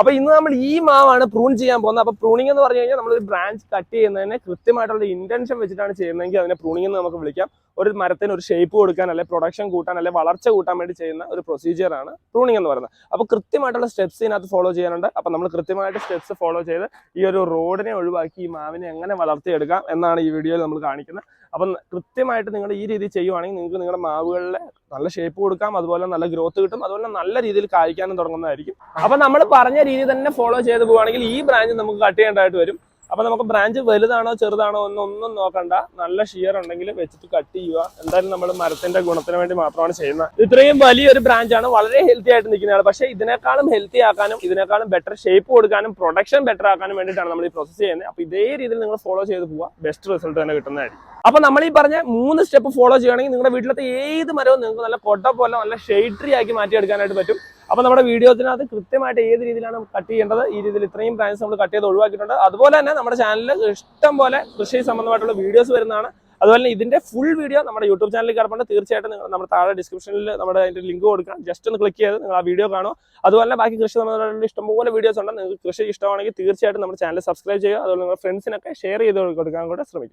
അപ്പൊ ഇന്ന് നമ്മൾ ഈ മാവാണ് പ്രൂൺ ചെയ്യാൻ പോകുന്നത്. അപ്പൊ പ്രൂണിംഗ് എന്ന് പറഞ്ഞു കഴിഞ്ഞാൽ നമ്മൾ ഒരു ബ്രാഞ്ച് കട്ട് ചെയ്യുന്നതിന് കൃത്യമായിട്ടുള്ള ഇന്റൻഷൻ വെച്ചിട്ടാണ് ചെയ്യുന്നതെങ്കിൽ അതിനെ പ്രൂണിംഗ് എന്ന് നമുക്ക് വിളിക്കാം. ഒരു മരത്തിന് ഒരു ഷേപ്പ് കൊടുക്കാൻ അല്ലെ പ്രൊഡക്ഷൻ കൂട്ടാൻ അല്ലെ വളർച്ച കൂട്ടാൻ വേണ്ടി ചെയ്യുന്ന ഒരു പ്രൊസീജിയർ ആണ് പ്രൂണിംഗ് എന്ന് പറയുന്നത്. അപ്പൊ കൃത്യമായിട്ടുള്ള സ്റ്റെപ്സ് ഇതിനകത്ത് ഫോളോ ചെയ്യാനുണ്ട്. അപ്പൊ നമ്മൾ കൃത്യമായിട്ട് സ്റ്റെപ്സ് ഫോളോ ചെയ്ത് ഈ ഒരു റോഡിനെ ഒഴിവാക്കി ഈ മാവിനെ എങ്ങനെ വളർത്തിയെടുക്കാം എന്നാണ് ഈ വീഡിയോയിൽ നമ്മൾ കാണിക്കുന്നത്. അപ്പം കൃത്യമായിട്ട് നിങ്ങൾ ഈ രീതി ചെയ്യുവാണെങ്കിൽ നിങ്ങൾക്ക് നിങ്ങളുടെ മാവുകളിലെ നല്ല ഷേപ്പ് കൊടുക്കാം. അതുപോലെ നല്ല ഗ്രോത്ത് കിട്ടും. അതുപോലെ നല്ല രീതിയിൽ കായ്ക്കാനും തുടങ്ങുന്നതായിരിക്കും. അപ്പൊ നമ്മൾ പറഞ്ഞ രീതി തന്നെ ഫോളോ ചെയ്ത് പോവുകയാണെങ്കിൽ ഈ ബ്രാഞ്ച് നമുക്ക് കട്ട് ചെയ്യേണ്ടതായിട്ട് വരും. അപ്പൊ നമുക്ക് ബ്രാഞ്ച് വലുതാണോ ചെറുതാണോ എന്ന് ഒന്നും നോക്കണ്ട. നല്ല ഷിയർ ഉണ്ടെങ്കിൽ വെച്ചിട്ട് കട്ട് ചെയ്യുക. എന്തായാലും നമ്മൾ മരത്തിന്റെ ഗുണത്തിന് വേണ്ടി മാത്രമാണ് ചെയ്യുന്നത്. ഇത്രയും വലിയൊരു ബ്രാഞ്ചാണ് വളരെ ഹെൽത്തി ആയിട്ട് നിൽക്കുന്നതാണ്. പക്ഷേ ഇതിനേക്കാളും ഹെൽത്തി ആക്കാനും ഇതിനേക്കാളും ബെറ്റർ ഷേപ്പ് കൊടുക്കാനും പ്രൊഡക്ഷൻ ബെറ്റർ ആക്കാനും വേണ്ടിയിട്ടാണ് നമ്മൾ ഈ പ്രോസസ് ചെയ്യുന്നത്. അപ്പൊ ഇതേ രീതിയിൽ നിങ്ങൾ ഫോളോ ചെയ്ത് പോവുക. ബെസ്റ്റ് റിസൾട്ട് തന്നെ കിട്ടുന്നതായിരിക്കും. അപ്പൊ നമ്മൾ ഈ പറഞ്ഞ മൂന്ന് സ്റ്റെപ്പ് ഫോളോ ചെയ്യുകയാണെങ്കിൽ നിങ്ങളുടെ വീട്ടിലത്തെ ഏത് മരവും നിങ്ങൾക്ക് നല്ല കൊട്ട പോലെ നല്ല ഷെയ്ഡ് ട്രീ ആക്കി മാറ്റിയെടുക്കാനായിട്ട് പറ്റും. അപ്പൊ നമ്മുടെ വീഡിയോസിനകത്ത് കൃത്യമായിട്ട് ഏത് രീതിയിലാണ് കട്ട് ചെയ്യേണ്ടത്? ഈ രീതിയിൽ ഇത്രയും ബ്രാഞ്ച് നമ്മൾ കട്ട് ചെയ്ത് ഒഴിവാക്കിയിട്ടുണ്ട്. അതുപോലെ തന്നെ നമ്മുടെ ചാനലിൽ ഇഷ്ടം പോലെ കൃഷി സംബന്ധമായിട്ടുള്ള വീഡിയോസ് വരുന്നതാണ്. അതുപോലെ തന്നെ ഇതിന്റെ ഫുൾ വീഡിയോ നമ്മുടെ യൂട്യൂബ് ചാനലിൽ കിടപ്പുണ്ട്. തീർച്ചയായിട്ടും നിങ്ങൾ നമ്മുടെ താഴെ ഡിസ്ക്രിപ്ഷനിൽ നമ്മുടെ അതിന്റെ ലിങ്ക് കൊടുക്കാം. ജസ്റ്റ് ഒന്ന് ക്ലിക്ക് ചെയ്ത് നിങ്ങൾ ആ വീഡിയോ കാണോ അതുപോലെ തന്നെ ബാക്കി കൃഷി സംബന്ധമായിട്ടുള്ള ഇഷ്ടംപോലെ വീഡിയോസ് ഉണ്ട്. നിങ്ങൾക്ക് കൃഷി ഇഷ്ടമാണെങ്കിൽ തീർച്ചയായിട്ടും നമ്മുടെ ചാനൽ സബ്സ്ക്രൈബ് ചെയ്യുക. അതുപോലെ നിങ്ങളുടെ ഫ്രണ്ട്സിനൊക്കെ ഷെയർ ചെയ്ത് കൊടുക്കാൻ കൂടെ ശ്രമിക്കും